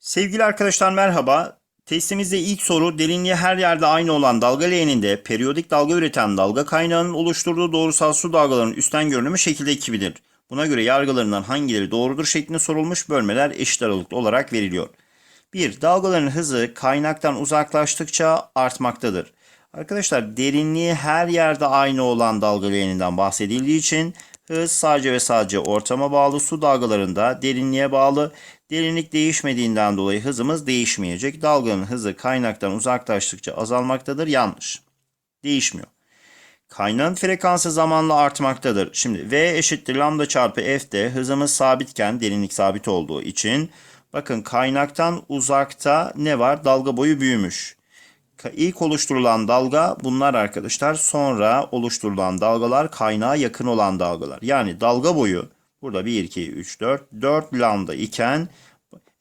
Sevgili arkadaşlar merhaba. Testimizde ilk soru derinliği her yerde aynı olan dalga leğeninde periyodik dalga üreten dalga kaynağının oluşturduğu doğrusal su dalgalarının üstten görünümü şekilde 2'dir. Buna göre yargılarından hangileri doğrudur şeklinde sorulmuş bölmeler eşit aralıklı olarak veriliyor. 1. Dalgaların hızı kaynaktan uzaklaştıkça artmaktadır. Arkadaşlar derinliği her yerde aynı olan dalga leğeninden bahsedildiği için hız sadece ve sadece ortama bağlı su dalgalarında derinliğe bağlı. Derinlik değişmediğinden dolayı hızımız değişmeyecek. Dalganın hızı kaynaktan uzaklaştıkça azalmaktadır. Yanlış. Değişmiyor. Kaynağın frekansı zamanla artmaktadır. Şimdi V eşittir lambda çarpı F'de hızımız sabitken derinlik sabit olduğu için bakın kaynaktan uzakta ne var? Dalga boyu büyümüş. İlk oluşturulan dalga bunlar arkadaşlar. Sonra oluşturulan dalgalar kaynağa yakın olan dalgalar. Yani dalga boyu burada 1, 2, 3, 4, 4 lambda iken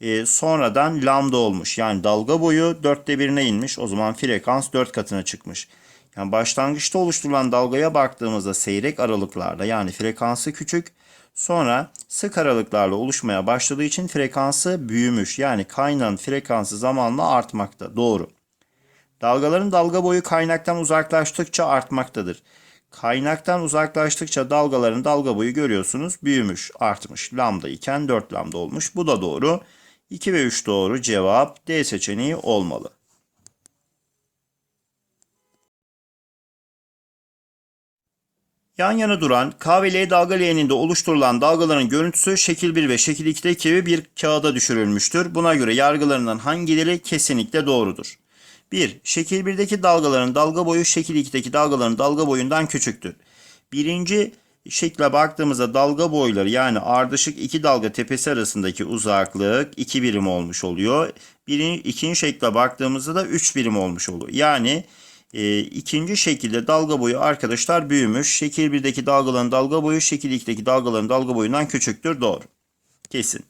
e, sonradan lambda olmuş. Yani dalga boyu dörtte birine inmiş. O zaman frekans 4 katına çıkmış. Yani başlangıçta oluşturulan dalgaya baktığımızda seyrek aralıklarda yani frekansı küçük sonra sık aralıklarla oluşmaya başladığı için frekansı büyümüş. Yani kaynağın frekansı zamanla artmakta. Doğru. Dalgaların dalga boyu kaynaktan uzaklaştıkça artmaktadır. Kaynaktan uzaklaştıkça dalgaların dalga boyu görüyorsunuz büyümüş, artmış. Lambda iken 4 lambda olmuş. Bu da doğru. 2 ve 3 doğru cevap D seçeneği olmalı. Yan yana duran K ve L dalga leğeninde oluşturulan dalgaların görüntüsü şekil 1 ve şekil 2'deki gibi bir kağıda düşürülmüştür. Buna göre yargılarından hangileri kesinlikle doğrudur? 1. Şekil 1'deki dalgaların dalga boyu şekil 2'deki dalgaların dalga boyundan küçüktür. Birinci şekle baktığımızda dalga boyları yani ardışık iki dalga tepesi arasındaki uzaklık 2 birim olmuş oluyor. Birinci, ikinci şekle baktığımızda da 3 birim olmuş oluyor. Yani e, ikinci şekilde dalga boyu arkadaşlar büyümüş. Şekil 1'deki dalgaların dalga boyu şekil 2'deki dalgaların dalga boyundan küçüktür. Doğru. Kesin.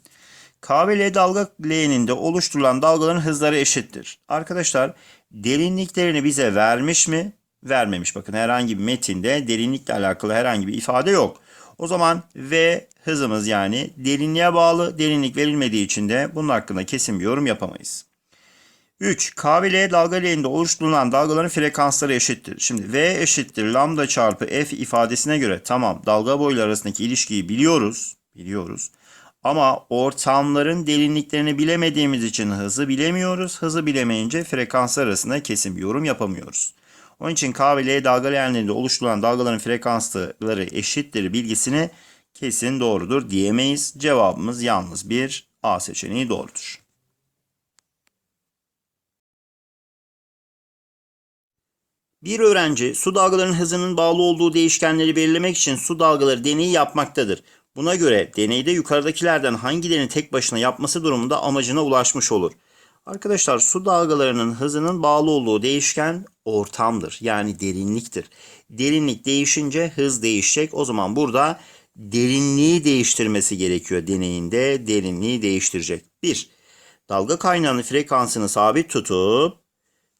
K ve L dalga leğeninde oluşturulan dalgaların hızları eşittir. Arkadaşlar derinliklerini bize vermiş mi? Vermemiş. Bakın herhangi bir metinde derinlikle alakalı herhangi bir ifade yok. O zaman V hızımız yani derinliğe bağlı derinlik verilmediği için de bunun hakkında kesin bir yorum yapamayız. 3. K ve L dalga leğeninde oluşturulan dalgaların frekansları eşittir. Şimdi V eşittir lambda çarpı F ifadesine göre tamam dalga boyları arasındaki ilişkiyi biliyoruz. Biliyoruz. Ama ortamların derinliklerini bilemediğimiz için hızı bilemiyoruz. Hızı bilemeyince frekanslar arasında kesin bir yorum yapamıyoruz. Onun için K ve L dalga oluşturulan dalgaların frekansları eşittir bilgisini kesin doğrudur diyemeyiz. Cevabımız yalnız bir A seçeneği doğrudur. Bir öğrenci su dalgalarının hızının bağlı olduğu değişkenleri belirlemek için su dalgaları deneyi yapmaktadır. Buna göre deneyde yukarıdakilerden hangilerini tek başına yapması durumunda amacına ulaşmış olur. Arkadaşlar su dalgalarının hızının bağlı olduğu değişken ortamdır. Yani derinliktir. Derinlik değişince hız değişecek. O zaman burada derinliği değiştirmesi gerekiyor deneyinde. Derinliği değiştirecek. 1. Dalga kaynağının frekansını sabit tutup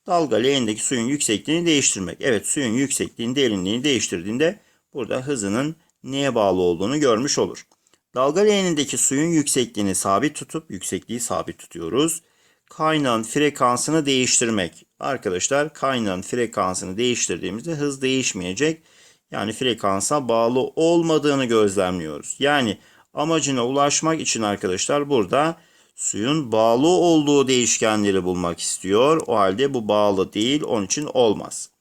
dalga leğendeki suyun yüksekliğini değiştirmek. Evet suyun yüksekliğini derinliğini değiştirdiğinde burada hızının neye bağlı olduğunu görmüş olur. Dalga leğenindeki suyun yüksekliğini sabit tutup yüksekliği sabit tutuyoruz. Kaynağın frekansını değiştirmek. Arkadaşlar kaynağın frekansını değiştirdiğimizde hız değişmeyecek. Yani frekansa bağlı olmadığını gözlemliyoruz. Yani amacına ulaşmak için arkadaşlar burada suyun bağlı olduğu değişkenleri bulmak istiyor. O halde bu bağlı değil onun için olmaz.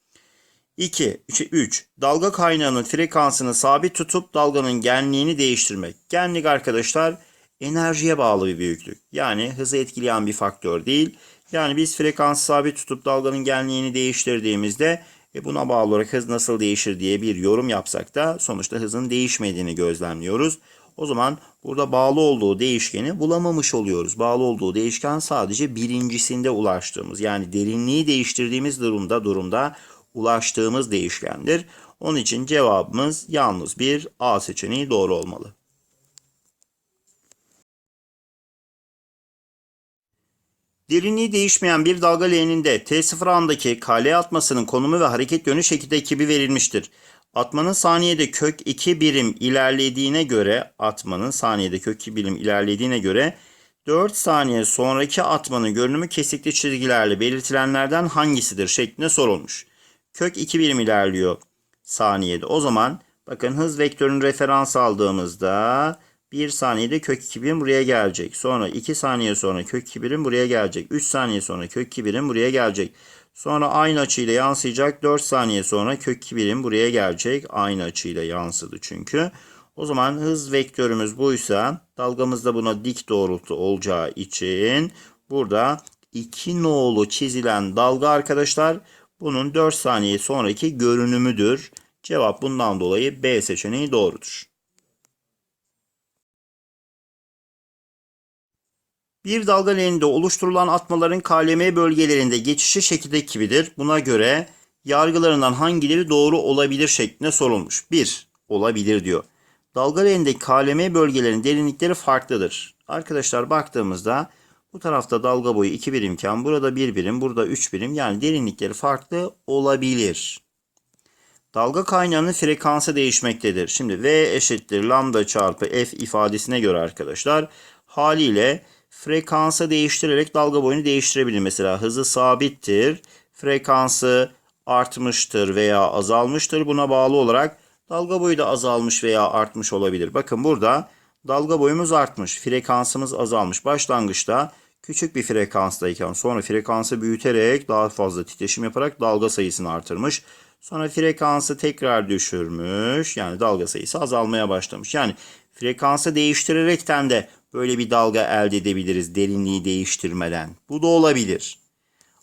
2, 3. Dalga kaynağının frekansını sabit tutup dalganın genliğini değiştirmek. Genlik arkadaşlar enerjiye bağlı bir büyüklük. Yani hızı etkileyen bir faktör değil. Yani biz frekansı sabit tutup dalganın genliğini değiştirdiğimizde e buna bağlı olarak hız nasıl değişir diye bir yorum yapsak da sonuçta hızın değişmediğini gözlemliyoruz. O zaman burada bağlı olduğu değişkeni bulamamış oluyoruz. Bağlı olduğu değişken sadece birincisinde ulaştığımız yani derinliği değiştirdiğimiz durumda durumda ulaştığımız değişkendir. Onun için cevabımız yalnız bir A seçeneği doğru olmalı. Derinliği değişmeyen bir dalga leğeninde T0 andaki KL atmasının konumu ve hareket yönü şekilde 2 verilmiştir. Atmanın saniyede kök 2 birim ilerlediğine göre atmanın saniyede kök 2 birim ilerlediğine göre 4 saniye sonraki atmanın görünümü kesikli çizgilerle belirtilenlerden hangisidir şeklinde sorulmuş. Kök 2 birim ilerliyor saniyede. O zaman bakın hız vektörünün referans aldığımızda 1 saniyede kök 2 birim buraya gelecek. Sonra 2 saniye sonra kök 2 birim buraya gelecek. 3 saniye sonra kök 2 birim buraya gelecek. Sonra aynı açıyla yansıyacak. 4 saniye sonra kök 2 birim buraya gelecek. Aynı açıyla yansıdı çünkü. O zaman hız vektörümüz buysa dalgamız da buna dik doğrultu olacağı için burada 2 nolu çizilen dalga arkadaşlar bunun 4 saniye sonraki görünümüdür. Cevap bundan dolayı B seçeneği doğrudur. Bir dalga leğeninde oluşturulan atmaların KLM bölgelerinde geçişi şekildeki gibidir. Buna göre yargılarından hangileri doğru olabilir şeklinde sorulmuş. 1. Olabilir diyor. Dalga leğenindeki KLM bölgelerinin derinlikleri farklıdır. Arkadaşlar baktığımızda bu tarafta dalga boyu 2 birimken burada 1 birim, burada 3 birim yani derinlikleri farklı olabilir. Dalga kaynağının frekansı değişmektedir. Şimdi V eşittir lambda çarpı F ifadesine göre arkadaşlar haliyle frekansı değiştirerek dalga boyunu değiştirebilir. Mesela hızı sabittir, frekansı artmıştır veya azalmıştır. Buna bağlı olarak dalga boyu da azalmış veya artmış olabilir. Bakın burada dalga boyumuz artmış, frekansımız azalmış. Başlangıçta küçük bir frekanstayken sonra frekansı büyüterek daha fazla titreşim yaparak dalga sayısını artırmış. Sonra frekansı tekrar düşürmüş. Yani dalga sayısı azalmaya başlamış. Yani frekansı değiştirerekten de böyle bir dalga elde edebiliriz derinliği değiştirmeden. Bu da olabilir.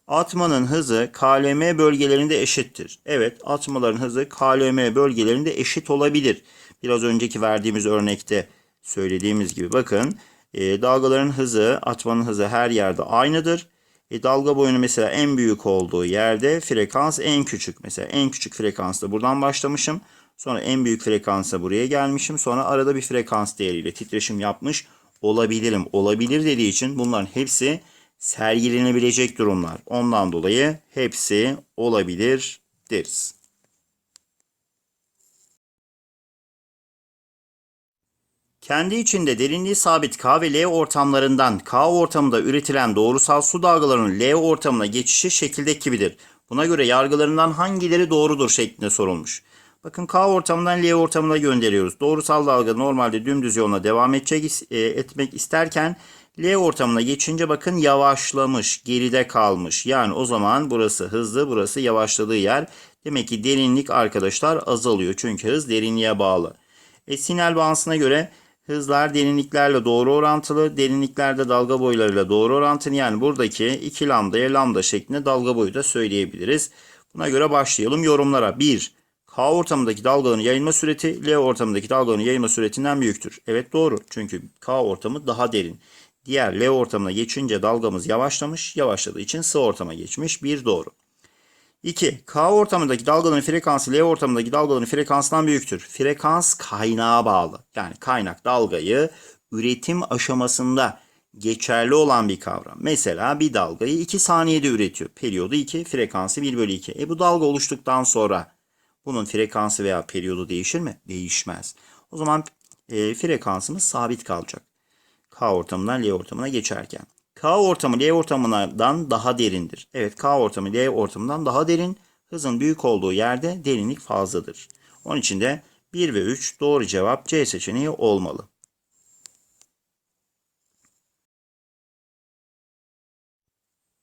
Atmanın hızı KLM bölgelerinde eşittir. Evet atmaların hızı KLM bölgelerinde eşit olabilir. Biraz önceki verdiğimiz örnekte söylediğimiz gibi bakın e, dalgaların hızı atmanın hızı her yerde aynıdır. E, dalga boyunu mesela en büyük olduğu yerde frekans en küçük. Mesela en küçük frekansta buradan başlamışım. Sonra en büyük frekansa buraya gelmişim. Sonra arada bir frekans değeriyle titreşim yapmış olabilirim. Olabilir dediği için bunların hepsi sergilenebilecek durumlar. Ondan dolayı hepsi olabilir deriz. Kendi içinde derinliği sabit K ve L ortamlarından K ortamında üretilen doğrusal su dalgalarının L ortamına geçişi şekildeki gibidir. Buna göre yargılarından hangileri doğrudur şeklinde sorulmuş. Bakın K ortamından L ortamına gönderiyoruz. Doğrusal dalga normalde dümdüz yoluna devam edecek e, etmek isterken L ortamına geçince bakın yavaşlamış, geride kalmış. Yani o zaman burası hızlı, burası yavaşladığı yer. Demek ki derinlik arkadaşlar azalıyor. Çünkü hız derinliğe bağlı. E, sinel bağıntısına göre hızlar derinliklerle doğru orantılı. Derinliklerde dalga boylarıyla doğru orantılı. Yani buradaki 2 lambdaya lambda şeklinde dalga boyu da söyleyebiliriz. Buna göre başlayalım yorumlara. 1. K ortamındaki dalgaların yayılma süreti L ortamındaki dalgaların yayılma süretinden büyüktür. Evet doğru. Çünkü K ortamı daha derin. Diğer L ortamına geçince dalgamız yavaşlamış. Yavaşladığı için S ortama geçmiş. Bir doğru. 2. K ortamındaki dalgaların frekansı L ortamındaki dalgaların frekansından büyüktür. Frekans kaynağa bağlı. Yani kaynak dalgayı üretim aşamasında geçerli olan bir kavram. Mesela bir dalgayı 2 saniyede üretiyor. Periyodu 2, frekansı 1 bölü 2. E bu dalga oluştuktan sonra bunun frekansı veya periyodu değişir mi? Değişmez. O zaman e, frekansımız sabit kalacak. K ortamından L ortamına geçerken. K ortamı L ortamından daha derindir. Evet K ortamı L ortamından daha derin. Hızın büyük olduğu yerde derinlik fazladır. Onun için de 1 ve 3 doğru cevap C seçeneği olmalı.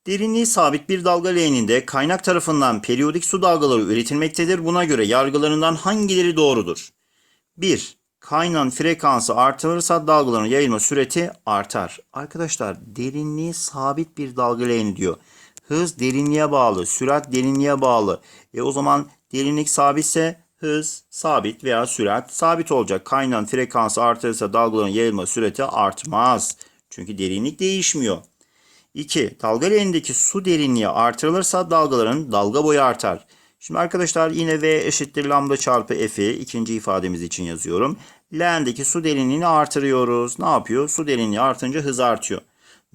Derinliği sabit bir dalga leğeninde kaynak tarafından periyodik su dalgaları üretilmektedir. Buna göre yargılarından hangileri doğrudur? 1. Kaynağın frekansı artırırsa dalgaların yayılma süreti artar. Arkadaşlar derinliği sabit bir dalga leğeni diyor. Hız derinliğe bağlı, sürat derinliğe bağlı. E o zaman derinlik sabitse hız sabit veya sürat sabit olacak. Kaynağın frekansı artırırsa dalgaların yayılma süreti artmaz. Çünkü derinlik değişmiyor. 2. Dalga leğenindeki su derinliği artırılırsa dalgaların dalga boyu artar. Şimdi arkadaşlar yine V eşittir lambda çarpı F'i ikinci ifademiz için yazıyorum. Leğendeki su derinliğini artırıyoruz. Ne yapıyor? Su derinliği artınca hız artıyor.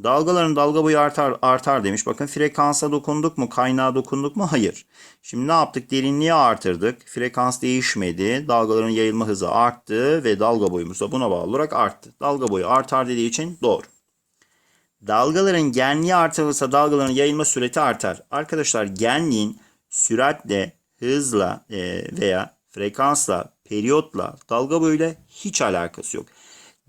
Dalgaların dalga boyu artar, artar demiş. Bakın frekansa dokunduk mu? Kaynağa dokunduk mu? Hayır. Şimdi ne yaptık? Derinliği artırdık. Frekans değişmedi. Dalgaların yayılma hızı arttı ve dalga boyumuz da buna bağlı olarak arttı. Dalga boyu artar dediği için doğru. Dalgaların genliği artırılırsa dalgaların yayılma süreti artar. Arkadaşlar genliğin süratle, hızla e, veya frekansla, periyotla, dalga boyuyla hiç alakası yok.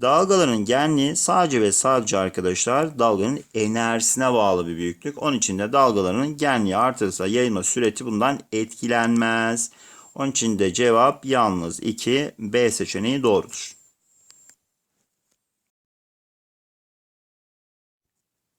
Dalgaların genliği sadece ve sadece arkadaşlar dalganın enerjisine bağlı bir büyüklük. Onun için de dalgaların genliği artırırsa yayılma süreti bundan etkilenmez. Onun için de cevap yalnız 2 B seçeneği doğrudur.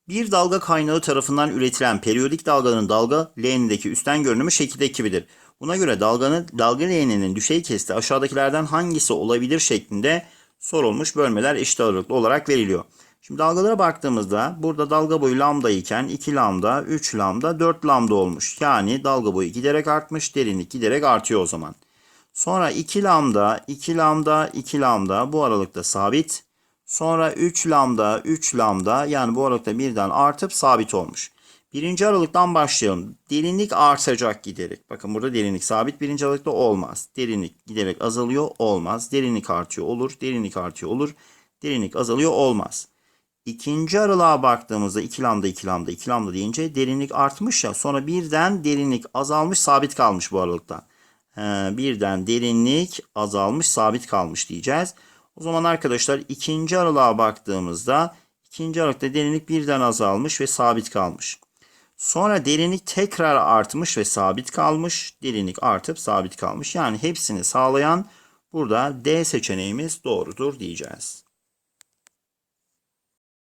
Bir dalga kaynağı tarafından üretilen periyodik dalganın dalga leğenindeki üstten görünümü şekildeki gibidir. Buna göre dalganın dalga leğeninin düşey kesti aşağıdakilerden hangisi olabilir şeklinde sorulmuş bölmeler eşit ağırlıklı olarak veriliyor. Şimdi dalgalara baktığımızda burada dalga boyu lambda iken 2 lambda, 3 lambda, 4 lambda olmuş. Yani dalga boyu giderek artmış, derinlik giderek artıyor o zaman. Sonra 2 lambda, 2 lambda, 2 lambda bu aralıkta sabit. Sonra 3 lambda, 3 lambda yani bu aralıkta birden artıp sabit olmuş. Birinci aralıktan başlayalım. Derinlik artacak giderek. Bakın burada derinlik sabit birinci aralıkta olmaz. Derinlik giderek azalıyor olmaz. Derinlik artıyor olur. Derinlik artıyor olur. Derinlik azalıyor olmaz. İkinci aralığa baktığımızda 2 lambda 2 lambda 2 lambda deyince derinlik artmış ya sonra birden derinlik azalmış sabit kalmış bu aralıkta. He, birden derinlik azalmış sabit kalmış diyeceğiz. O zaman arkadaşlar ikinci aralığa baktığımızda ikinci aralıkta derinlik birden azalmış ve sabit kalmış. Sonra derinlik tekrar artmış ve sabit kalmış. Derinlik artıp sabit kalmış. Yani hepsini sağlayan burada D seçeneğimiz doğrudur diyeceğiz.